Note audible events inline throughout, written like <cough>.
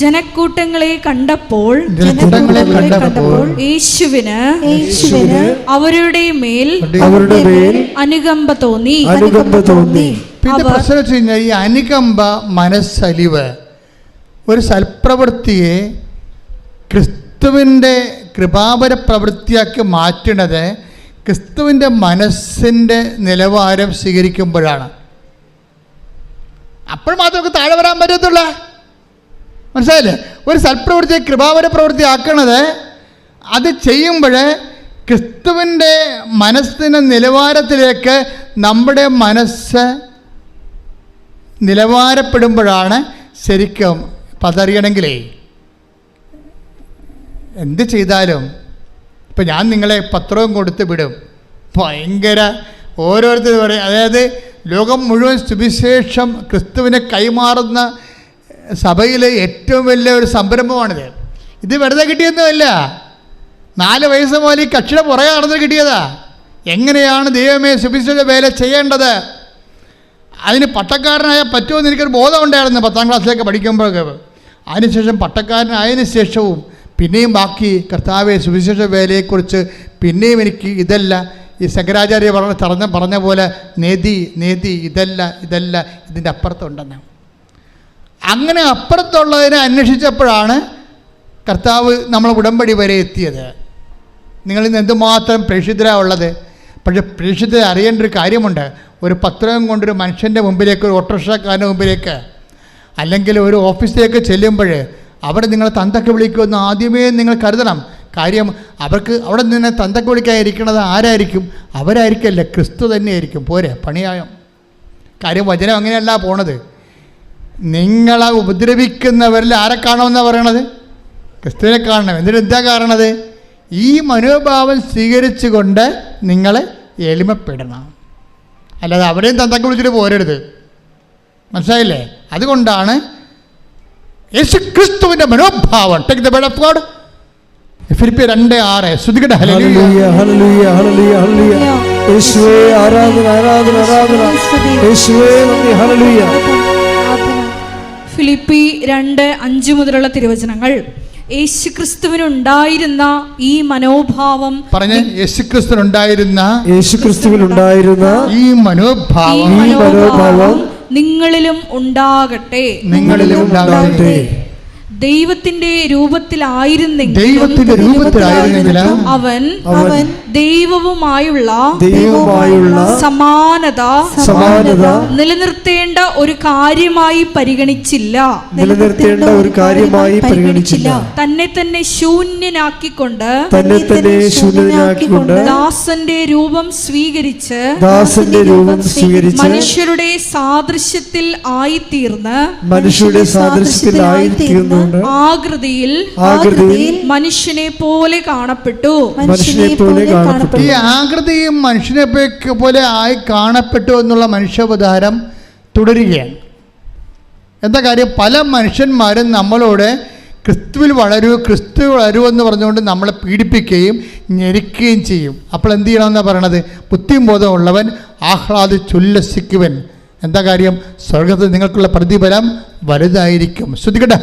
ജനക്കൂട്ടങ്ങളെ കണ്ടപ്പോൾ ജനക്കൂട്ടങ്ങളെ കണ്ടപ്പോൾ യേശുവിന് യേശുവിന് അവരുടെ മേൽ അവരുടെ മേൽ അനുകമ്പ തോന്നി. അനുകമ്പ തോന്നി. പിന്നെ പ്രശ്നം വെച്ച് കഴിഞ്ഞാൽ ഈ അനുകമ്പ മനസ്സലിവ്. ഒരു സൽപ്രവൃത്തിയെ ക്രിസ്തുവിന്റെ കൃപാപര പ്രവൃത്തിയാക്കി മാറ്റുന്നത് ക്രിസ്തുവിന്റെ മനസ്സിന്റെ നിലവാരം സ്വീകരിക്കുമ്പോഴാണ്. അപ്പോൾ മാത്രം നമുക്ക് താഴെ വരാൻ പറ്റത്തുള്ള. മനസ്സിലായില്ലേ? ഒരു സൽപ്രവൃത്തിയെ കൃപാവര പ്രവൃത്തി ആക്കണത് അത് ചെയ്യുമ്പോൾ ക്രിസ്തുവിന്റെ മനസ്സിന്റെ നിലവാരത്തിലേക്ക് നമ്മുടെ മനസ്സ് നിലവാരപ്പെടുമ്പോഴാണ് ശരിക്കും അപ്പം അതറിയണമെങ്കിലേ എന്ത് ചെയ്താലും ഇപ്പം ഞാൻ നിങ്ങളെ പത്രവും കൊടുത്ത് വിടും. ഭയങ്കര ഓരോരുത്തർ പറയും. അതായത് ലോകം മുഴുവൻ സുവിശേഷം ക്രിസ്തുവിനെ കൈമാറുന്ന സഭയിലെ ഏറ്റവും വലിയ ഒരു സംരംഭമാണിത്. ഇത് വെറുതെ കിട്ടിയൊന്നുമല്ല. നാല് വയസ്സ് മുതൽ ഈ കക്ഷിയുടെ പുറകെ നടന്ന് കിട്ടിയതാ. എങ്ങനെയാണ് ദൈവമേ സുവിശേഷ വേല ചെയ്യേണ്ടത്? അതിന് പട്ടക്കാരനായ പറ്റുമെന്ന് എനിക്കൊരു ബോധമുണ്ടായിരുന്നു പത്താം ക്ലാസ്സിലേക്ക് പഠിക്കുമ്പോഴൊക്കെ. അതിനുശേഷം പട്ടക്കാരനായതിന് ശേഷവും പിന്നെയും ബാക്കി കർത്താവെ സുവിശേഷ വേലയെക്കുറിച്ച് പിന്നെയും എനിക്ക് ഇതല്ല ഈ ശങ്കരാചാര്യ പറഞ്ഞ പറഞ്ഞ പറഞ്ഞ പോലെ നേതി നേതി ഇതല്ല ഇതല്ല ഇതിന്റെ അപ്പുറത്തുണ്ടെന്ന്. അങ്ങനെ അപ്പുറത്തുള്ളതിനെ അന്വേഷിച്ചപ്പോഴാണ് കർത്താവ് നമ്മൾ ഉടമ്പടി വരെ എത്തിയത്. നിങ്ങൾ ഇന്ന് എന്തുമാത്രം പ്രേക്ഷിതരാ ഉള്ളത്? പക്ഷേ പ്രേക്ഷിതരെ അറിയേണ്ട ഒരു കാര്യമുണ്ട്. ഒരു പത്രം കൊണ്ടൊരു മനുഷ്യന്റെ മുമ്പിലേക്ക് ഒരു ഓട്ടോറിക്ഷക്കാരന്റെ മുമ്പിലേക്ക് അല്ലെങ്കിൽ ഒരു ഓഫീസിലേക്ക് ചെല്ലുമ്പോൾ അവിടെ നിങ്ങളെ തന്തൊക്കെ വിളിക്കുമെന്ന് ആദ്യമേ നിങ്ങൾ കരുതണം. കാര്യം അവർക്ക് അവിടെ നിന്ന് തന്തക്ക് വിളിക്കാൻ ഇരിക്കുന്നത് ആരായിരിക്കും? അവരായിരിക്കല്ല ക്രിസ്തു തന്നെയായിരിക്കും. പോരെ പണിയായം. കാര്യം വചനം അങ്ങനെയല്ല പോണത്. നിങ്ങളെ ഉപദ്രവിക്കുന്നവരിൽ ആരെ കാണുമെന്നാണ് പറയണത്? ക്രിസ്തുവിനെ കാണണം. എന്നിട്ട് എന്താ കാണണത് ഈ മനോഭാവം സ്വീകരിച്ചുകൊണ്ട് നിങ്ങളെ എളിമപ്പെടണം. അല്ലാതെ അവരെയും തന്തക്ക് വിളിച്ചിട്ട് പോരരുത്. മനസ്സിലായില്ലേ? അതുകൊണ്ടാണ് യേശു ക്രിസ്തുവിന്റെ മനോഭാവം. Take the bed of God Philippi രണ്ട് ആറ്. ശ്രുതികട യേശുവേ ആരാധന ആരാധന ആരാധന. യേശുവേ നന്ദി ഹല്ലേലൂയ. ഫിലിപ്പി രണ്ട് അഞ്ച് മുതലുള്ള തിരുവചനങ്ങൾ. യേശു ക്രിസ്തുവിനുണ്ടായിരുന്ന ഈ മനോഭാവം പറഞ്ഞ യേശു ക്രിസ്തുവിനുണ്ടായിരുന്ന യേശു ക്രിസ്തുവിൽ ഉണ്ടായിരുന്ന ഈ ഈ മനോഭാവം ഈ മനോഭാവം നിങ്ങളിലും ഉണ്ടാകട്ടെ. നിങ്ങളിലും ഉണ്ടാകട്ടെ. ദൈവത്തിന്റെ രൂപത്തിലായിരുന്നെങ്കിൽ ദൈവത്തിന്റെ രൂപത്തിലായിരുന്നെങ്കിൽ അവൻ അവൻ ദൈവവുമായുള്ള ദൈവവുമായുള്ള സമാനത സമാനത നിലനിർത്തേണ്ട ഒരു കാര്യമായി പരിഗണിച്ചില്ല. നിലനിർത്തേണ്ട ഒരു കാര്യമായി പരിഗണിച്ചില്ല. തന്നെ തന്നെ ശൂന്യനാക്കിക്കൊണ്ട് തന്നെ തന്നെ ശൂന്യനാക്കിക്കൊണ്ട് ദാസന്റെ രൂപം സ്വീകരിച്ച് ദാസന്റെ രൂപം സ്വീകരിച്ച് മനുഷ്യരുടെ സാദൃശ്യത്തിൽ ആയിത്തീർന്ന് മനുഷ്യരുടെ സാദൃശ്യത്തിലായി ആകൃതിയിൽ ആകൃതിയിൽ മനുഷ്യനെ പോലെ കാണപ്പെട്ടു. മനുഷ്യനെ പോലെ കാണപ്പെട്ടു. ഈ ആകൃതിയും മനുഷ്യനെ പോലെ ആയി കാണപ്പെട്ടു എന്നുള്ള മനുഷ്യോപധാരം തുടരുകയാണ്. എന്താ കാര്യം? പല മനുഷ്യന്മാരും നമ്മളോട് ക്രിസ്തുവിൽ വളരൂ ക്രിസ്തു വളരൂ എന്ന് പറഞ്ഞുകൊണ്ട് നമ്മളെ പീഡിപ്പിക്കുകയും ഞെരിക്കുകയും ചെയ്യും. അപ്പോൾ എന്ത് ചെയ്യണമെന്നാണ് പറയണത്? ബുദ്ധിയും ബോധമുള്ളവൻ ആഹ്ലാദിച്ചുല്ലസിക്കുവൻ എന്താ കാര്യം? സ്വർഗത്തിൽ നിങ്ങൾക്കുള്ള പ്രതിഫലം വലുതായിരിക്കും. ശ്രദ്ധിക്കട്ടെ.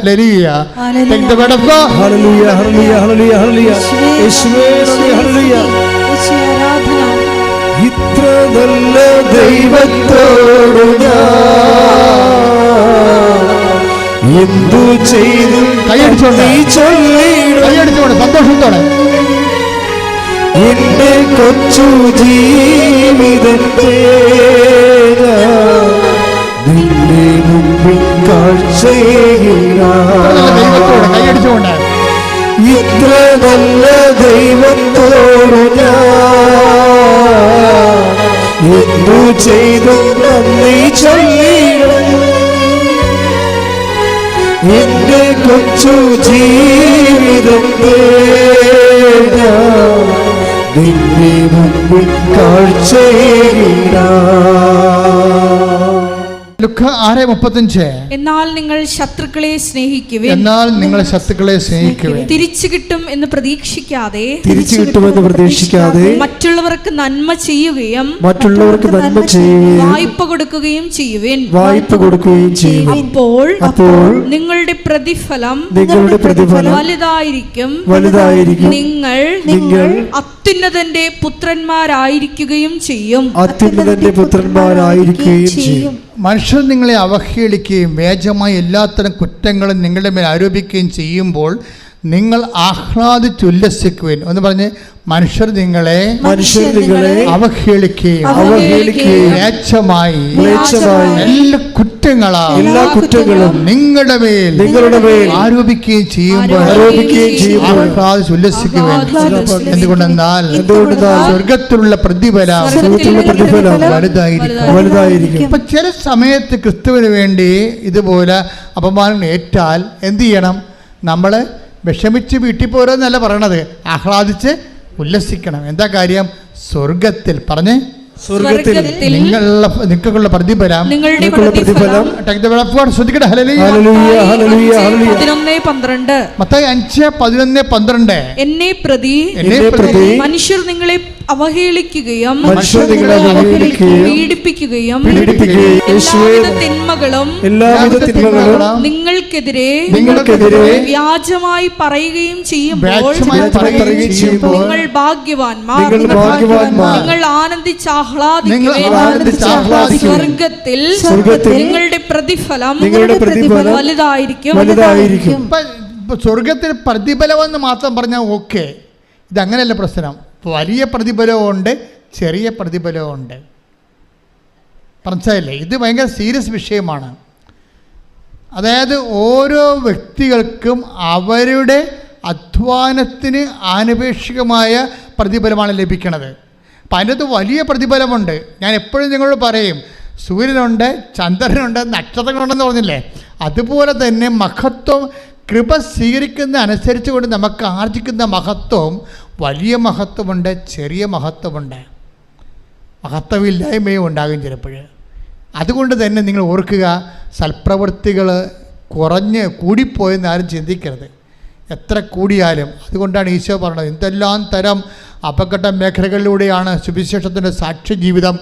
ഇത്ര നല്ല ദൈവത്തോട് എന്തു ചെയ്തു? കൈയടിച്ചോണ്ട്. സന്തോഷത്തോടെ. എന്റെ കൊച്ചു ജീവിതത്തെ നിന്റെ മുമ്പിൽ കൈയടിച്ചുകൊണ്ട്. ഇത്ര നല്ല ദൈവത്തോട് ഞാൻ എന്തു ചെയ്തു നന്ദി ചെയ്യണം എന്റെ കൊച്ചു ജീവിതം നിന്നെ മുമ്പിൽ മുപ്പത്തഞ്ച് എന്നാൽ നിങ്ങൾ ശത്രുക്കളെ സ്നേഹിക്കുവിൻ. എന്നാൽ നിങ്ങൾ ശത്രുക്കളെ സ്നേഹിക്കുവേ തിരിച്ചു കിട്ടും എന്ന് പ്രതീക്ഷിക്കാതെ തിരിച്ചു കിട്ടുമെന്ന് പ്രതീക്ഷിക്കാതെ മറ്റുള്ളവർക്ക് നന്മ ചെയ്യുകയും മറ്റുള്ളവർക്ക് നന്മ ചെയ്യുകയും വായ്പ കൊടുക്കുകയും ചെയ്യുവിൻ. വായ്പ കൊടുക്കുകയും ചെയ്യും അപ്പോൾ അപ്പോൾ നിങ്ങളുടെ പ്രതിഫലം നിങ്ങളുടെ പ്രതിഫലം വലുതായിരിക്കും. വലുതായിരിക്കും. നിങ്ങൾ നിങ്ങൾ അത്യുന്നതന്റെ പുത്രന്മാരായിരിക്കുകയും ചെയ്യും. അത്യുന്നതന്റെ പുത്രന്മാരായിരിക്കുകയും ചെയ്യും. മനുഷ്യർ നിങ്ങളെ അവഹേളിക്കുകയും വേജമായ എല്ലാത്തരം കുറ്റങ്ങളും നിങ്ങളുടെ മേൽ ആരോപിക്കുകയും ചെയ്യുമ്പോൾ നിങ്ങൾ ആഹ്ലാദിച്ചുല്ലസിക്കുവാൻ എന്ന് പറഞ്ഞ് മനുഷ്യർ നിങ്ങളെ മനുഷ്യർ നിങ്ങളെ അവഹേളിക്കുകയും അവഹേളിക്കുകയും മ്ലേച്ഛമായി എല്ലാ കുറ്റങ്ങളും എല്ലാ കുറ്റങ്ങളും നിങ്ങളുടെ മേൽ നിങ്ങളുടെ മേൽ ആരോപിക്കുകയും ചെയ്യുമ്പോൾ ആരോപിക്കുകയും ചെയ്യുമ്പോൾ ആഹ്ലാദിച്ച് ഉല്ലസിക്കുവാൻ എന്തുകൊണ്ടെന്നാൽ സ്വർഗത്തിലുള്ള പ്രതിഫലം സ്വർഗത്തിലുള്ള പ്രതിഫലം വലുതായിരിക്കും. വലുതായിരിക്കും. ഇപ്പം ചില സമയത്ത് ക്രിസ്തുവിന് വേണ്ടി ഇതുപോലെ അപമാനങ്ങൾ ഏറ്റാൽ എന്ത് ചെയ്യണം? നമ്മൾ വിഷമിച്ച് വീട്ടിൽ പോരെന്നല്ല പറയണത്. ആഹ്ലാദിച്ച് ഉല്ലസിക്കണം. എന്താ കാര്യം? സ്വർഗത്തിൽ പറഞ്ഞ്? സ്വർഗത്തിൽ സ്വർഗത്തിൽ നിങ്ങളുടെ നിങ്ങൾക്കുള്ള പ്രതിഫലം. നിങ്ങളുടെ പ്രതിഫലം. ശ്രദ്ധിക്കട്ടെ. പന്ത്രണ്ട്. മത്തായി അഞ്ച് പതിനൊന്ന് പന്ത്രണ്ട്. എന്നെ പ്രതി എന്നെ പ്രതി മനുഷ്യർ നിങ്ങളെ അവഹേളിക്കുകയും പീഡിപ്പിക്കുകയും എല്ലാവിധ തിന്മകളും എല്ലാവിധ തിന്മകളും നിങ്ങൾക്കെതിരെ നിങ്ങൾക്കെതിരെ വ്യാജമായി പറയുകയും ചെയ്യുമ്പോൾ നിങ്ങൾ ഭാഗ്യവാന്മാർ. നിങ്ങൾ ഭാഗ്യവാന്മാർ. നിങ്ങൾ ആനന്ദിച്ച് ആഹ്ലാദിക്കുവിൻ. സ്വർഗത്തിൽ സ്വർഗത്തിൽ നിങ്ങളുടെ പ്രതിഫലം നിങ്ങളുടെ പ്രതിഫലം വലുതായിരിക്കും. വലുതായിരിക്കും. സ്വർഗത്തിൽ പ്രതിഫലമെന്ന് മാത്രം പറഞ്ഞാൽ ഓക്കെ. ഇതങ്ങനെയല്ല പ്രശ്നം. വലിയ പ്രതിഫലമുണ്ട് ചെറിയ പ്രതിഫലമുണ്ട് മനസ്സിലായില്ലേ? ഇത് ഭയങ്കര സീരിയസ് വിഷയമാണ്. അതായത് ഓരോ വ്യക്തികൾക്കും അവരുടെ അധ്വാനത്തിന് ആനുപേക്ഷികമായ പ്രതിഫലമാണ് ലഭിക്കുന്നത് അപ്പം അതിനകത്ത് വലിയ പ്രതിഫലമുണ്ട്. ഞാൻ എപ്പോഴും നിങ്ങളോട് പറയും സൂര്യനുണ്ട് ചന്ദ്രനുണ്ട് നക്ഷത്രങ്ങളുണ്ടെന്ന് പറഞ്ഞില്ലേ? അതുപോലെ തന്നെ മഹത്വം കൃപ സ്വീകരിക്കുന്ന അനുസരിച്ച് കൊണ്ട് നമുക്ക് ആർജിക്കുന്ന മഹത്വം വലിയ മഹത്വമുണ്ട് ചെറിയ മഹത്വമുണ്ട്. മഹത്വമില്ലായ്മയും ഉണ്ടാകും ചിലപ്പോൾ. അതുകൊണ്ട് തന്നെ നിങ്ങൾ ഓർക്കുക സൽപ്രവൃത്തികൾ കുറഞ്ഞ് കൂടിപ്പോയെന്ന് ആരും ചിന്തിക്കരുത്. എത്ര കൂടിയാലും. അതുകൊണ്ടാണ് ഈശോ പറഞ്ഞത് എന്തെല്ലാം തരം അപകട മേഖലകളിലൂടെയാണ് സുവിശേഷത്തിന്റെ സാക്ഷ്യ ജീവിതം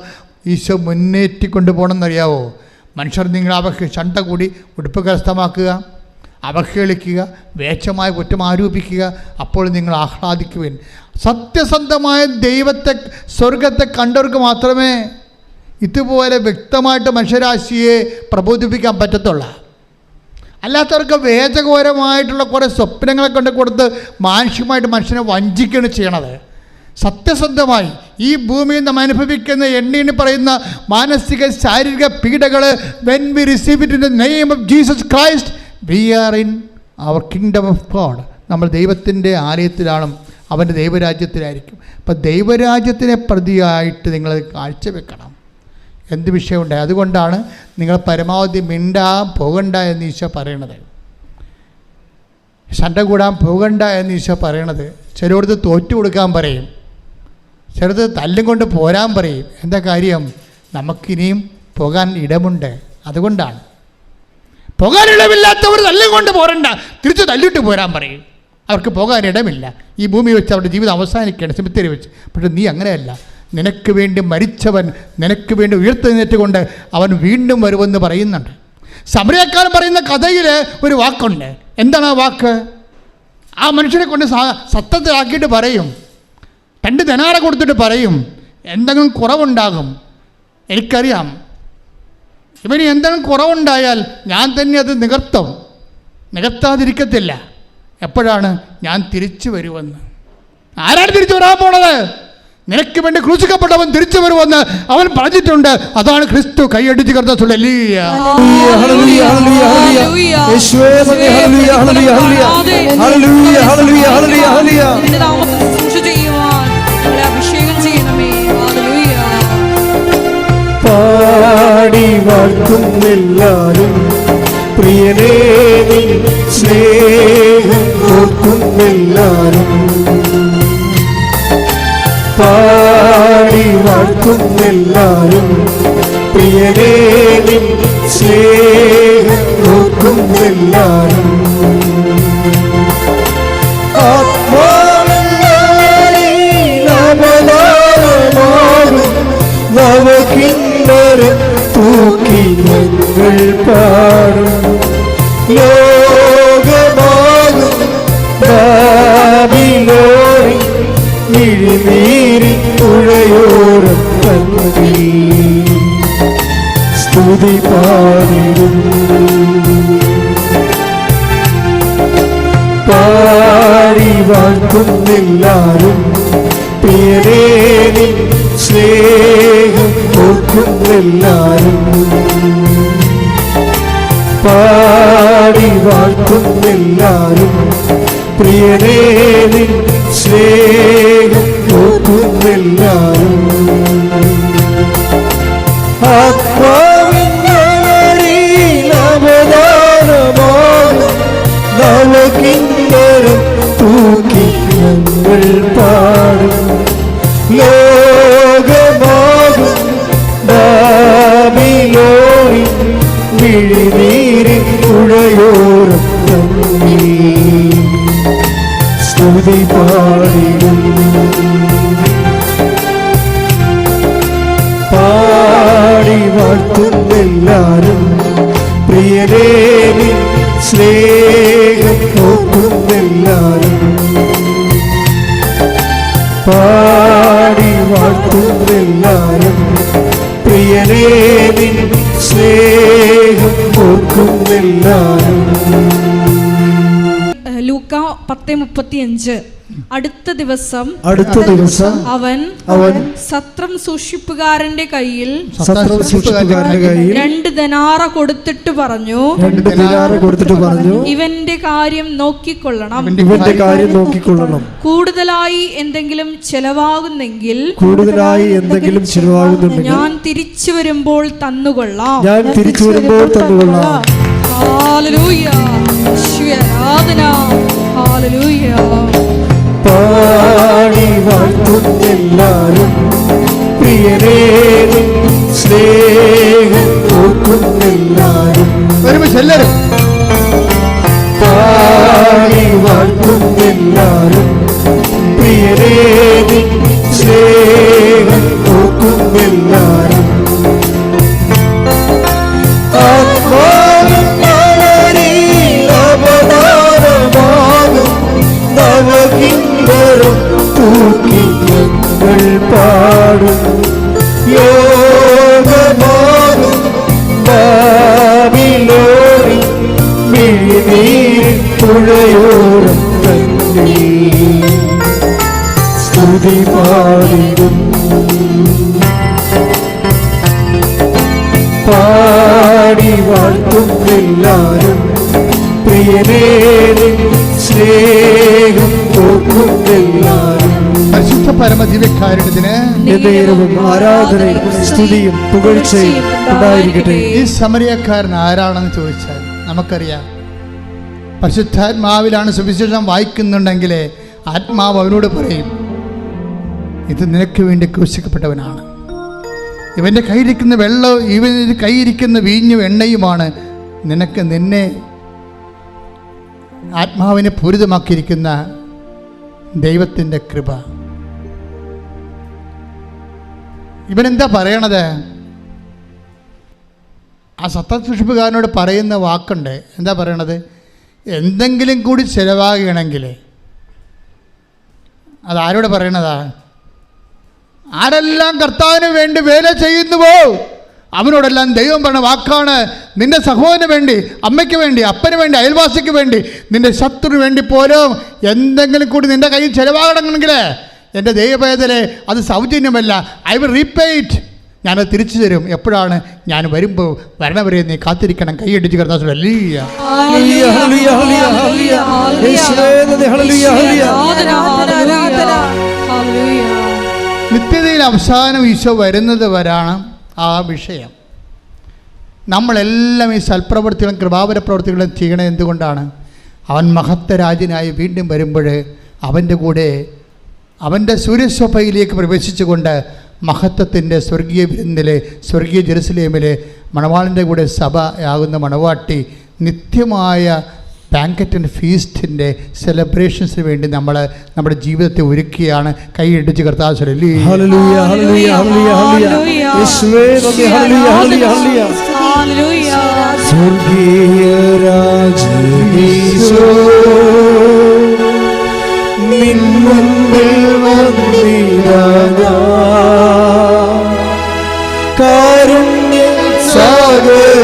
ഈശോ മുന്നേറ്റിക്കൊണ്ടു പോകണമെന്നറിയാവോ മനുഷ്യർ നിങ്ങൾ അവഹ ചണ്ട കൂടി ഉടുപ്പ് കരസ്ഥമാക്കുക അവഹേളിക്കുക വേഷമായ കുറ്റം ആരോപിക്കുക അപ്പോൾ നിങ്ങൾ ആഹ്ലാദിക്കുവിൻ. സത്യസന്ധമായ ദൈവത്തെ സ്വർഗത്തെ കണ്ടവർക്ക് മാത്രമേ ഇതുപോലെ വ്യക്തമായിട്ട് മനുഷ്യരാശിയെ പ്രബോധിപ്പിക്കാൻ പറ്റത്തുള്ളൂ. അല്ലാത്തവർക്ക് വേദകപരമായിട്ടുള്ള കുറേ സ്വപ്നങ്ങളെ കൊണ്ട് കൊടുത്ത് മാനുഷികമായിട്ട് മനുഷ്യനെ വഞ്ചിക്കുകയാണ് ചെയ്യണത്. സത്യസന്ധമായി ഈ ഭൂമിയിൽ നാം അനുഭവിക്കുന്ന എണ്ണീന് പറയുന്ന മാനസിക ശാരീരിക പീഡകൾ when we receive in the name of Jesus Christ we are in our kingdom of God നമ്മൾ ദൈവത്തിന്റെ ആലയത്തിലാണ് അവന്റെ ദൈവരാജ്യത്തിലായിരിക്കും. അപ്പം ദൈവരാജ്യത്തിനെ പ്രതിയായിട്ട് നിങ്ങൾ കാഴ്ചവെക്കണം. എന്ത് വിഷയമുണ്ടായി അതുകൊണ്ടാണ് നിങ്ങൾ പരമാവധി മിണ്ടാ പോകണ്ട എന്ന് ഈശോ പറയണത്. ശണ്ട കൂടാൻ പോകണ്ട എന്ന് ഈശോ പറയണത്. ചിലടത്ത് തോറ്റു കൊടുക്കാൻ പറയും. ചിലത് തല്ലും കൊണ്ട് പോരാൻ പറയും. എന്താ കാര്യം? നമുക്കിനിയും പോകാൻ ഇടമുണ്ട്. അതുകൊണ്ടാണ്. പോകാൻ തല്ലുകൊണ്ട് തല്ലും കൊണ്ട് പോരണ്ട. തിരിച്ച് തല്ലിട്ട് പോരാൻ പറയും. അവർക്ക് പോകാനിടമില്ല ഈ ഭൂമി വെച്ച് അവരുടെ ജീവിതം അവസാനിക്കുകയാണ് സിമിത്തേരി വെച്ച്. പക്ഷെ നീ അങ്ങനെയല്ല. നിനക്ക് വേണ്ടി മരിച്ചവൻ നിനക്ക് വേണ്ടി ഉയർത്തെഴുന്നേറ്റുകൊണ്ട് അവൻ വീണ്ടും വരുമെന്ന് പറയുന്നുണ്ട്. സമരക്കാരൻ പറയുന്ന കഥയിൽ ഒരു വാക്കുണ്ട്. എന്താണ് ആ വാക്ക്? ആ മനുഷ്യനെ കൊണ്ട് സത്തത്തിലാക്കിയിട്ട് പറയും. രണ്ട് ധനാറ കൊടുത്തിട്ട് പറയും. എന്തെങ്കിലും കുറവുണ്ടാകും. എനിക്കറിയാം. ഇവന് എന്തെങ്കിലും കുറവുണ്ടായാൽ ഞാൻ തന്നെ അത് നികർത്തും. നികത്താതിരിക്കത്തില്ല എപ്പോഴാണ് ഞാൻ തിരിച്ചു വരുമെന്ന് ആരാണ് തിരിച്ചു വരാൻ പോണത്? നിനക്ക് വേണ്ടി ക്രൂശിക്കപ്പെട്ടവൻ തിരിച്ചു വരുമെന്ന് അവൻ പറഞ്ഞിട്ടുണ്ട്. അതാണ് ക്രിസ്തു കൈയടിച്ച് കർത്തസുള്ള പാടി വാഴ്ത്തുന്നെല്ലാരും. പ്രിയനേ സ്നേഹം ഓർക്കുന്നെല്ലാരും. പാടി വാഴ്ത്തുന്നെല്ലാരും. പ്രിയനേ സ്നേഹം ആത്മാവില്ലാരും ഞങ്ങൾ പാടും. ലോകമാകും ബാബിലോറി തന്നി സ്തുതി പാടിടും. പാടി വാഴ്ത്തുന്നെല്ലാരും പ്രിയരേനി സ്നേഹം ഓർക്കുന്നെല്ലാരും പാടി വാഴ്ത്തുന്നെല്ലാരും പ്രിയരേനി സ്നേഹം ഓർക്കുന്നെല്ലാരും ആത്മാവിനവദാനമാണ് നവകിന്നരം തൂക്കി ഞങ്ങൾ സ്തുതി മുപ്പത്തി അഞ്ച് അടുത്ത ദിവസം അടുത്ത ദിവസം അവൻ അവൻ സത്രം സൂക്ഷിപ്പുകാരന്റെ കയ്യിൽ സത്രം സൂക്ഷിപ്പുകാരന്റെ കയ്യിൽ രണ്ട് ധനാറ കൊടുത്തിട്ട് പറഞ്ഞു. രണ്ട് ദിനാറ് കൊടുത്തിട്ട് പറഞ്ഞു. ഇവന്റെ കാര്യം നോക്കിക്കൊള്ളണം. ഇവന്റെ കാര്യം നോക്കിക്കൊള്ളണം. കൂടുതലായി എന്തെങ്കിലും ചെലവാകുന്നെങ്കിൽ കൂടുതലായി എന്തെങ്കിലും ചെലവാകുന്നുണ്ട് ഞാൻ തിരിച്ചു വരുമ്പോൾ തന്നുകൊള്ളാം. ഞാൻ തിരിച്ചു വരുമ്പോൾ തന്നുകൊള്ളാം. ഹാലലൂയ ആരാധന പാടി വാഴ്ത്തുന്നെല്ലാരും. സ്നേഹം ഓർക്കുന്നെല്ലാരും ഒരുമിച്ച് പാടി വാഴ്ത്തുന്നെല്ലാരും. സ്നേഹം ഓർക്കുന്നെല്ലാരും എന്നേരവും ആരാധനയും സ്തുതിയും പുകഴ്ചയും ഉണ്ടായിരിക്കട്ടെ. ഈ സമരിയക്കാരൻ ആരാണെന്ന് ചോദിച്ചാൽ നമുക്കറിയാം. പരിശുദ്ധാത്മാവിലാണ് സുവിശേഷം വായിക്കുന്നുണ്ടെങ്കിലേ ആത്മാവ് അവനോട് പറയും ഇത് നിനക്ക് വേണ്ടി ക്രൂശിക്കപ്പെട്ടവനാണ്. ഇവന്റെ കയ്യിരിക്കുന്ന വെള്ളം ഇവന്റെ കയ്യിരിക്കുന്ന വീഞ്ഞും എണ്ണയുമാണ് നിനക്ക് നിന്നെ ആത്മാവിനെ പൂരിതമാക്കിയിരിക്കുന്ന ദൈവത്തിന്റെ കൃപ. ഇവനെന്താ പറയണത്? ആ സത്തസൂക്ഷിപ്പുകാരനോട് പറയുന്ന വാക്കുണ്ട്. എന്താ പറയണത്? എന്തെങ്കിലും കൂടി ചിലവാകണമെങ്കിൽ. അതാരോട് പറയണതാ? ആരെല്ലാം കർത്താവിന് വേണ്ടി വേല ചെയ്യുന്നുവോ? അവനോടെല്ലാം ദൈവം പറഞ്ഞ വാക്കാണ്. നിന്റെ സഹോദരന് വേണ്ടി അമ്മയ്ക്ക് വേണ്ടി അപ്പന് വേണ്ടി അയൽവാസിക്ക് വേണ്ടി നിന്റെ ശത്രുവിന് വേണ്ടി പോലും എന്തെങ്കിലും കൂടി നിന്റെ കയ്യിൽ ചിലവാകണമെങ്കിൽ എന്റെ ദൈവവേദനെ അത് സൗജന്യമല്ല ഐ വിൽ റീപേറ്റ് ഞാനത് തിരിച്ചു തരും എപ്പോഴാണ് ഞാൻ വരുമ്പോൾ വരണവരെ നീ കാത്തിരിക്കണം കൈയടിച്ച് കർത്താവ് അല്ലീയ hallelujah, hallelujah, hallelujah, hallelujah. Hallelujah, hallelujah. ആരാധന, ആരാധന. ഹല്ലേലൂയ. നിത്യതയിൽ അവസാനം ഈശോ വരുന്നത് വരാണ് ആ വിഷയം നമ്മളെല്ലാം ഈ സൽപ്രവൃത്തികളും കൃപാപര പ്രവൃത്തികളും ചെയ്യണത് എന്തുകൊണ്ടാണ് അവൻ മഹത്തരാജനായി വീണ്ടും വരുമ്പോൾ അവന്റെ കൂടെ അവന്റെ സൂര്യസ്വഭയിലേക്ക് പ്രവേശിച്ചുകൊണ്ട് മഹത്വത്തിന്റെ സ്വർഗീയ വിരുന്നിലെ സ്വർഗീയ ജെറുസലേമിലെ മണവാളിന്റെ കൂടെ സഭ ആകുന്ന മണവാട്ടി നിത്യമായ ബാങ്കറ്റ് ആൻഡ് ഫീസ്റ്റിന്റെ സെലിബ്രേഷൻസിന് വേണ്ടി നമ്മൾ നമ്മുടെ ജീവിതത്തെ ഒരുക്കിയാണ് കൈയിടിച്ച് കർത്താവ് ചൊല്ലി. Hallelujah hallelujah hallelujah hallelujah. യേശുവേ ഹല്ലേലൂയ ഹല്ലേലൂയ ഹല്ലേലൂയ. ഹല്ലേലൂയ. സ്വർഗീയ രാജീശോ നിൻ കാരുണ്യ സാഗരമേ.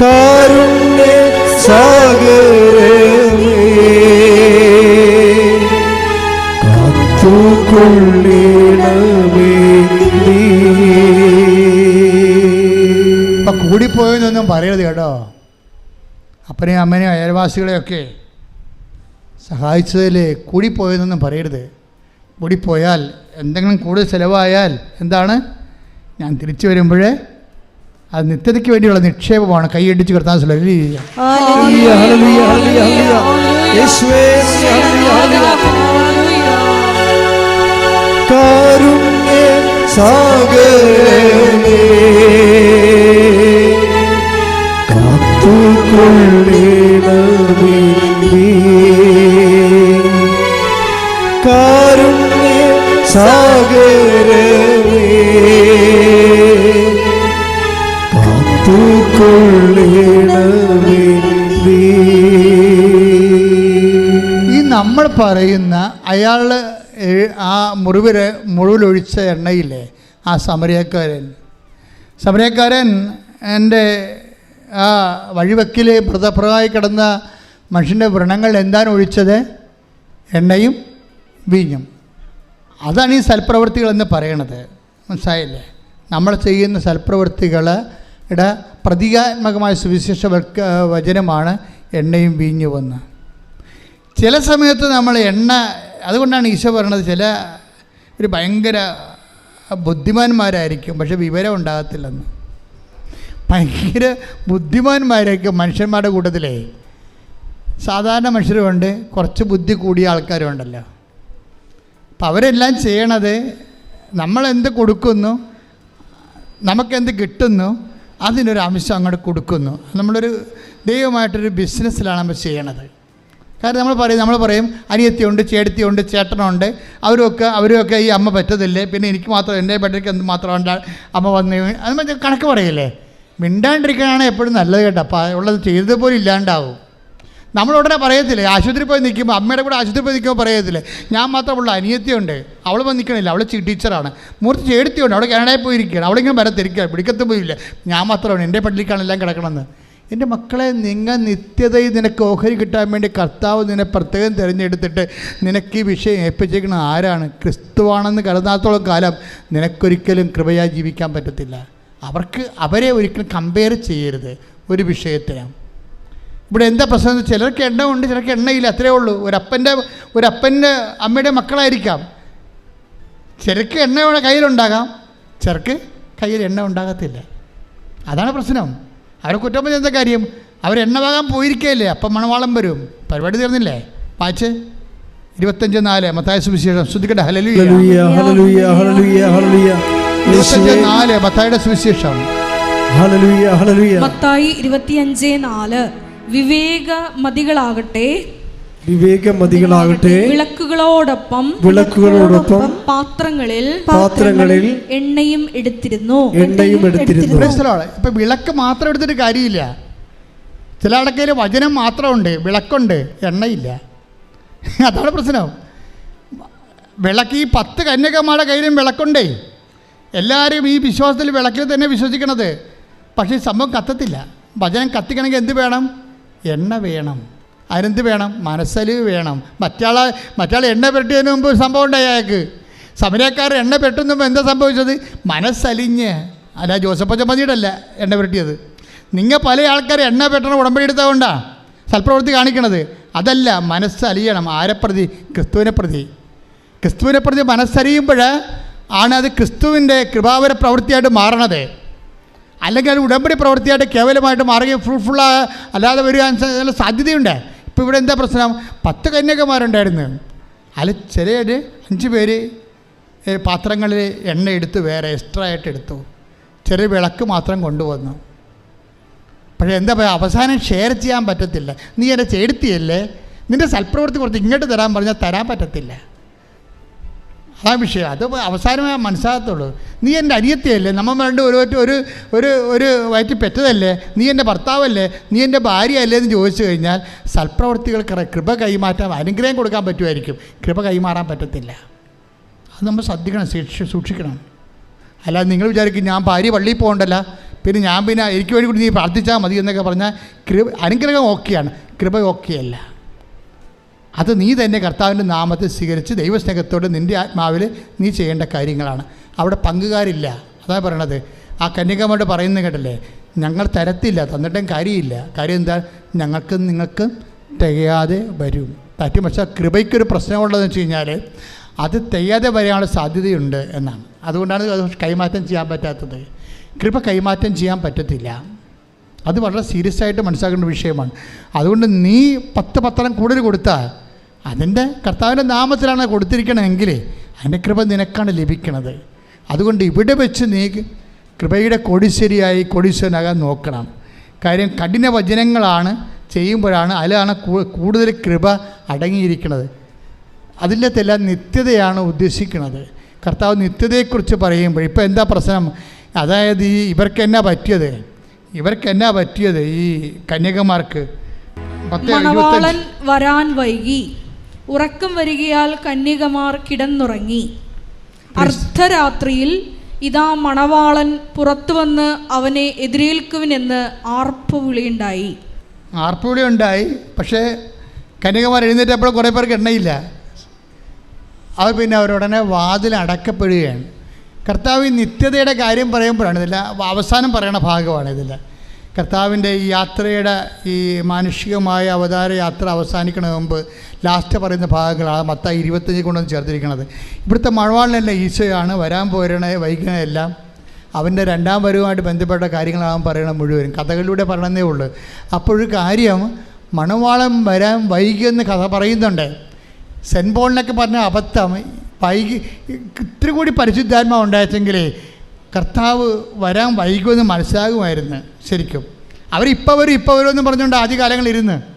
കാരുണ്യ സാഗരമേ. കേട്ടോ അപ്പനെയും അമ്മനെയും അയൽവാസികളെയൊക്കെ സഹായിച്ചതിൽ കൂടിപ്പോയതെന്നും പറയരുത്. കൂടിപ്പോയാൽ എന്തെങ്കിലും കൂടുതൽ ചിലവായാൽ എന്താണ്? ഞാൻ തിരിച്ചു വരുമ്പോഴേ അത് നിത്യതയ്ക്ക് വേണ്ടിയുള്ള നിക്ഷേപമാണ് കൈയടിച്ച് കിടത്താൻ ഹല്ലേലൂയ, കാരുണ്യ. ഈ നമ്മൾ പറയുന്ന അയാൾ ആ മുറിവിൽ മുഴുവലൊഴിച്ച എണ്ണയില്ലേ ആ സമരക്കാരൻ സമരക്കാരൻ എന്റെ ആ വഴിവെക്കിൽ മൃതപ്രമായി കിടന്ന മനുഷ്യന്റെ വ്രണങ്ങൾ എന്താണ് ഒഴിച്ചത്? എണ്ണയും വീഞ്ഞും. അതാണ് ഈ സൽപ്രവൃത്തികൾ എന്ന് പറയണത്. മനസ്സിലായില്ലേ? നമ്മൾ ചെയ്യുന്ന സൽപ്രവൃത്തികളുടെ പ്രതീകാത്മകമായ സുവിശേഷ വചനമാണ് എണ്ണയും വീഞ്ഞുമെന്ന് ചില സമയത്ത് നമ്മൾ എണ്ണ അതുകൊണ്ടാണ് ഈശോ പറയണത് ചില ഒരു ഭയങ്കര ബുദ്ധിമാന്മാരായിരിക്കും പക്ഷെ വിവരം ഉണ്ടാകത്തില്ലെന്ന്. ഭയങ്കര ബുദ്ധിമാന്മാരൊക്കെ മനുഷ്യന്മാരുടെ കൂട്ടത്തിലേ. സാധാരണ മനുഷ്യരുമുണ്ട് കുറച്ച് ബുദ്ധി കൂടിയ ആൾക്കാരുണ്ടല്ലോ. അപ്പം അവരെല്ലാം ചെയ്യണത് നമ്മളെന്ത് കൊടുക്കുന്നു നമുക്കെന്ത് കിട്ടുന്നു അതിനൊരു അംശം അങ്ങോട്ട് കൊടുക്കുന്നു. നമ്മളൊരു ദൈവമായിട്ടൊരു ബിസിനസ്സിലാണ് നമ്മൾ ചെയ്യണത്. കാരണം നമ്മൾ പറയും നമ്മൾ പറയും അനിയത്തിയുണ്ട് ചേട്ടത്തിയുണ്ട് ചേട്ടനുണ്ട് അവരൊക്കെ അവരൊക്കെ ഈ അമ്മ പറ്റത്തില്ലേ? പിന്നെ എനിക്ക് മാത്രം എന്റെ പെട്ടയ്ക്ക് എന്ത് മാത്രം ഉണ്ടാ അമ്മ വന്ന് അത് കണക്ക് പറയില്ലേ? മിണ്ടാണ്ടിരിക്കാനാണ് എപ്പോഴും നല്ലത് കേട്ടോ. അപ്പോൾ ഉള്ളത് ചെയ്തത് പോലും ഇല്ലാണ്ടാവും. നമ്മൾ ഉടനെ പറയത്തില്ലേ ആശുപത്രി പോയി നിൽക്കുമ്പോൾ അമ്മയുടെ കൂടെ ആശുപത്രി പോയി നിൽക്കുമ്പോൾ പറയത്തില്ലേ ഞാൻ മാത്രമുള്ള അനിയത്തിയുണ്ട് അവൾ വന്ന് നിൽക്കണില്ല അവൾ ടീച്ചറാണ്. മൂർത്തി ചേടത്തിയുണ്ട് അവിടെ കാനഡയിൽ പോയിരിക്കുകയാണ് അവളിങ്ങനെ വരത്തിരിക്കുക പിടിക്കത്ത് പോയില്ല. ഞാൻ മാത്രമാണ് എന്റെ പള്ളിക്കാണ് എല്ലാം കിടക്കണമെന്ന് എന്റെ മക്കളെ നിങ്ങൾ നിത്യതയിൽ നിനക്ക് ഓഹരി കിട്ടാൻ വേണ്ടി കർത്താവ് നിന്നെ പ്രത്യേകം തിരഞ്ഞെടുത്തിട്ട് നിനക്ക് ഈ വിഷയം ഏൽപ്പിച്ചേക്കുന്ന ആരാണ്? ക്രിസ്തുവാണെന്ന് കരുതാത്തോളം കാലം നിനക്കൊരിക്കലും കൃപയായി ജീവിക്കാൻ പറ്റത്തില്ല. അവർക്ക് അവരെ ഒരിക്കലും കമ്പയർ ചെയ്യരുത് ഒരു വിഷയത്തിന് ഇവിടെ എന്താ പ്രശ്നം എന്ന് ചിലർക്ക് എണ്ണ ഉണ്ട് ചിലർക്ക് എണ്ണയില്ല അത്രേ ഉള്ളൂ. ഒരപ്പന്റെ ഒരപ്പന്റെ അമ്മയുടെ മക്കളായിരിക്കാം. ചിലർക്ക് എണ്ണ കയ്യിലുണ്ടാകാം ചിലർക്ക് കയ്യിൽ എണ്ണ ഉണ്ടാകത്തില്ല. അതാണ് പ്രശ്നം. അവരെ കുറ്റം പറഞ്ഞ എന്താ കാര്യം? അവർ എണ്ണ വാങ്ങാൻ പോയിരിക്കുകയല്ലേ അപ്പം മണവാളം വരും. പരിപാടി തീർന്നില്ലേ? വായിച്ച്. ഇരുപത്തഞ്ച് നാല് മത്തായ സുവിശേഷം. ശ്രദ്ധിക്കട്ടെ. Hallelujah hallelujah hallelujah hallelujah hallelujah. നാല് മത്തായുടെ സുവിശേഷം. Hallelujah, hallelujah. മത്തായി ഇരുപത്തിയഞ്ച് നാല്. വിവേകമതികളാകട്ടെ. വിവേകമതികളാകട്ടെ. വിളക്കുകളോടൊപ്പം വിളക്കുകളോടൊപ്പം പാത്രങ്ങളിൽ പാത്രങ്ങളിൽ എണ്ണയും എടുത്തിരുന്നു. എണ്ണയും എടുത്തിരുന്നു. ഇപ്പൊ വിളക്ക് മാത്രം എടുത്തിട്ട് കാര്യമില്ല. ചില അടക്കയിൽ വചനം മാത്രമുണ്ട് വിളക്കുണ്ട് എണ്ണയില്ല. <laughs> അതാണ് പ്രശ്നം. വിളക്ക് ഈ പത്ത് കന്യകമാരുടെ കയ്യിലും വിളക്കുണ്ടേ. എല്ലാവരും ഈ വിശ്വാസത്തിൽ വിളക്കിൽ തന്നെ വിശ്വസിക്കണത്. പക്ഷേ സംഭവം കത്തത്തില്ല. ഭജനം കത്തിക്കണമെങ്കിൽ എന്ത് വേണം? എണ്ണ വേണം. അതിനെന്ത് വേണം? മനസ്സലിവ് വേണം. മറ്റാളെ മറ്റാൾ എണ്ണ പെട്ടിയതിന് മുമ്പ് സംഭവം ഉണ്ടായി അയാൾക്ക്. സമരക്കാർ എണ്ണ പെട്ടുന്നപ്പോൾ എന്താ സംഭവിച്ചത്? മനസ്സലിഞ്ഞ്. അല്ല ജോസഫ് മതിയിട്ടല്ല എണ്ണ പെരട്ടിയത്. നിങ്ങൾ പല ആൾക്കാർ എണ്ണ പെട്ടണ ഉടമ്പടി എടുത്തതുകൊണ്ടാണ് സൽപ്രവൃത്തി കാണിക്കണത്. അതല്ല മനസ്സലിയണം. ആരെ പ്രതി ക്രിസ്തുവിനെ പ്രതി. ക്രിസ്തുവിനെ പ്രതി മനസ്സറിയുമ്പോൾ ആണ് അത് ക്രിസ്തുവിന്റെ കൃപാവര പ്രവൃത്തിയായിട്ട് മാറണത്. അല്ലെങ്കിൽ അത് ഉടമ്പടി പ്രവൃത്തിയായിട്ട് കേവലമായിട്ട് മാറുകയും ഫ്രൂട്ട്ഫുൾ അല്ലാതെ വരിക സാധ്യതയുണ്ട്. ഇപ്പോൾ ഇവിടെ എന്താ പ്രശ്നം? പത്ത് കന്യകമാരുണ്ടായിരുന്നു. അതിൽ ചെറിയ അഞ്ച് പേര് പാത്രങ്ങളിൽ എണ്ണ എടുത്ത് വേറെ എക്സ്ട്രാ ആയിട്ട് എടുത്തു. ചെറിയ വിളക്ക് മാത്രം കൊണ്ടുവന്നു. പക്ഷേ എന്താ പറയുക അവസാനം ഷെയർ ചെയ്യാൻ പറ്റത്തില്ല. നീ എന്നെ ചേർത്തിയല്ലേ? നിന്റെ സൽപ്രവൃത്തി കുറച്ച് ഇങ്ങോട്ട് തരാൻ പറഞ്ഞാൽ തരാൻ പറ്റത്തില്ല. അതാ വിഷയം. അത് അവസാനമേ മനസ്സിലാകത്തുള്ളൂ. നീ എന്റെ അനിയത്തിയല്ലേ? നമ്മൾ രണ്ട് ഒരു ഒരു ഒരു ഒരു വയറ്റിൽ പെറ്റതല്ലേ? നീ എന്റെ ഭർത്താവല്ലേ? നീ എന്റെ ഭാര്യയല്ലേ എന്ന് ചോദിച്ചു കഴിഞ്ഞാൽ സൽപ്രവർത്തികൾക്ക് കൃപ കൈമാറ്റാൻ അനുഗ്രഹം കൊടുക്കാൻ പറ്റുമായിരിക്കും. കൃപ കൈമാറാൻ പറ്റത്തില്ല. അത് നമ്മൾ ശ്രദ്ധിക്കണം സൂക്ഷി സൂക്ഷിക്കണം. അല്ലാതെ നിങ്ങൾ വിചാരിക്കും ഞാൻ ഭാര്യ പള്ളിയിൽ പോകണ്ടല്ല. പിന്നെ ഞാൻ പിന്നെ എനിക്ക് വേണ്ടി കൂടി നീ പ്രാർത്ഥിച്ചാൽ മതി എന്നൊക്കെ പറഞ്ഞാൽ കൃപ അനുഗ്രഹം ഓക്കെയാണ്. കൃപ ഓക്കെയല്ല. അത് നീ തന്നെ കർത്താവിന്റെ നാമത്തിൽ സ്വീകരിച്ച് ദൈവസ്നേഹത്തോട് നിന്റെ ആത്മാവിൽ നീ ചെയ്യേണ്ട കാര്യങ്ങളാണ്. അവിടെ പങ്കുകാരില്ല. അതാ പറയണത്. ആ കന്യകമായിട്ട് പറയുന്ന കേട്ടല്ലേ? ഞങ്ങൾ തരത്തില്ല തന്നിട്ടും കാര്യമില്ല. കാര്യം എന്താ? ഞങ്ങൾക്ക് നിങ്ങൾക്ക് തികയാതെ വരും. പറ്റും. പക്ഷേ കൃപയ്ക്കൊരു പ്രശ്നമുള്ളതെന്ന് വെച്ച് കഴിഞ്ഞാൽ അത് തികയാതെ വരാനുള്ള സാധ്യതയുണ്ട് എന്നാണ്. അതുകൊണ്ടാണ് അത് കൈമാറ്റം ചെയ്യാൻ പറ്റാത്തത്. കൃപ കൈമാറ്റം ചെയ്യാൻ പറ്റത്തില്ല. അത് വളരെ സീരിയസ് ആയിട്ട് മനസ്സിലാക്കേണ്ട വിഷയമാണ്. അതുകൊണ്ട് നീ പത്ത് പത്രം കൂടുതൽ കൊടുത്താൽ അതിന്റെ കർത്താവിന്റെ നാമത്തിലാണ് കൊടുത്തിരിക്കണമെങ്കിൽ അതിന്റെ കൃപ നിനക്കാണ് ലഭിക്കുന്നത് അതുകൊണ്ട് ഇവിടെ വെച്ച് നീ കൃപയുടെ കൊടിശ്ശേരിയായി കൊടീശ്വരനാകാൻ നോക്കണം. കാര്യം കഠിന വചനങ്ങളാണ് ചെയ്യുമ്പോഴാണ് അതിലാണ് കൂടുതൽ കൃപ അടങ്ങിയിരിക്കുന്നത് അതിലത്തെല്ലാം നിത്യതയാണ് ഉദ്ദേശിക്കുന്നത് കർത്താവ് നിത്യതയെക്കുറിച്ച് പറയുമ്പോൾ ഇപ്പോൾ എന്താ പ്രശ്നം? അതായത് ഈ ഇവർക്ക് എന്നാ പറ്റിയത്? ഇവർക്ക് എന്നാ പറ്റിയത് ഈ കന്യകമാർക്ക്? വരാൻ വൈകി. ഉറക്കം വരികയാൽ കന്യകമാർ കിടന്നുറങ്ങി. അർദ്ധരാത്രിയിൽ ഇതാ മണവാളൻ പുറത്തു വന്ന് അവനെ എതിരേൽക്കുവിനെന്ന് ആർപ്പുവിളിയുണ്ടായി. ആർപ്പുവിളി ഉണ്ടായി പക്ഷേ കന്യകമാർ എഴുന്നേറ്റപ്പോൾ കുറേ പേർക്ക് എണ്ണയില്ല. അവർ പിന്നെ അവരുടനെ വാതിൽ അടക്കപ്പെടുകയാണ്. കർത്താവ് നിത്യതയുടെ കാര്യം പറയുമ്പോഴാണ് ഇതില്ല അവസാനം പറയണ ഭാഗമാണ് ഇതില്ല കർത്താവിന്റെ ഈ യാത്രയുടെ ഈ മാനുഷികമായ അവതാര യാത്ര അവസാനിക്കണ മുമ്പ് ലാസ്റ്റ് പറയുന്ന ഭാഗങ്ങളാണ് മത്ത ഇരുപത്തഞ്ച് കൊണ്ടൊന്ന് ചേർത്തിരിക്കുന്നത് ഇവിടുത്തെ മഴവാളിനല്ല ഈശോയാണ് വരാൻ പോരണേ വൈകുന്നതെല്ലാം അവന്റെ രണ്ടാം വരവുമായിട്ട് ബന്ധപ്പെട്ട കാര്യങ്ങളാണ് പറയണത് മുഴുവനും. കഥകളിലൂടെ പറയണമെന്നേ ഉള്ളൂ. അപ്പോഴൊരു കാര്യം മണവാളം വരാൻ വൈകിയെന്ന് കഥ പറയുന്നുണ്ട്. സെന്റ് പോളിനൊക്കെ പറഞ്ഞ അബദ്ധം വൈകി ഇത്തിരി കൂടി പരിശുദ്ധാത്മാവ് ഉണ്ടാച്ചെങ്കിലേ കർത്താവ് വരാൻ വൈകുമെന്ന് മനസ്സിലാകുമായിരുന്നു ശരിക്കും. അവരിപ്പോൾ വരും ഇപ്പോൾ വരുമെന്ന് പറഞ്ഞുകൊണ്ട് ആദ്യകാലങ്ങളിൽ ഇരുന്ന്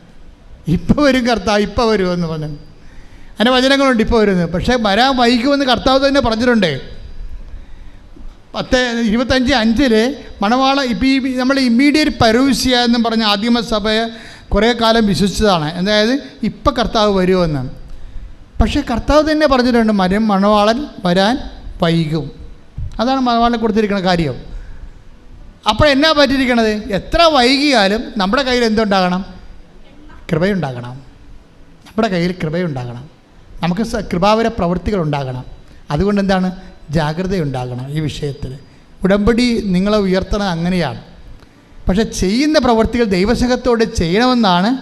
ഇപ്പോൾ വരും കർത്താവ് ഇപ്പോൾ എന്ന് പറഞ്ഞു. അതിന്റെ വചനങ്ങളുണ്ട് ഇപ്പോൾ വരുന്നത്. പക്ഷേ വരാൻ വൈകുമെന്ന് കർത്താവ് തന്നെ പറഞ്ഞിട്ടുണ്ട്. പത്ത് ഇരുപത്തഞ്ച് അഞ്ചിൽ മണവാള ഇപ്പം ഈ നമ്മൾ ഇമ്മീഡിയറ്റ് പരൂസ്യ എന്നും പറഞ്ഞ ആദിമസഭയെ കുറേ കാലം വിശ്വസിച്ചതാണ്. അതായത് ഇപ്പം കർത്താവ് വരുമെന്ന്. പക്ഷേ കർത്താവ് തന്നെ പറഞ്ഞിട്ടുണ്ട് മരം മണവാളൻ വരാൻ വൈകും. അതാണ് മണവാളനെ കൊടുത്തിരിക്കുന്ന കാര്യം. അപ്പോൾ എന്നാ പറ്റിയിരിക്കണത്? എത്ര വൈകിയാലും നമ്മുടെ കയ്യിൽ എന്തുണ്ടാകണം? കൃപയുണ്ടാകണം. നമ്മുടെ കയ്യിൽ കൃപയുണ്ടാകണം. നമുക്ക് കൃപാവര പ്രവൃത്തികൾ ഉണ്ടാകണം. അതുകൊണ്ട് എന്താണ്? ജാഗ്രതയുണ്ടാകണം ഈ വിഷയത്തിൽ. ഉടമ്പടി നിങ്ങളെ ഉയർത്തണം അങ്ങനെയാണ്. പക്ഷെ ചെയ്യുന്ന പ്രവൃത്തികൾ ദൈവസംഘത്തോടെ ചെയ്യണമെന്നാണ്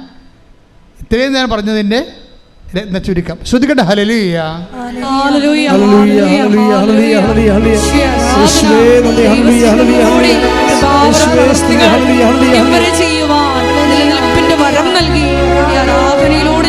ഇത്രയും നേരം പറഞ്ഞതിന്റെ രത്ന ചുരുക്കം. ശ്രദ്ധിക്കട്ടെ? ഹലലുയ്യ ചെയ്യുവാൻ നൽകി Ja, nou, af en toe.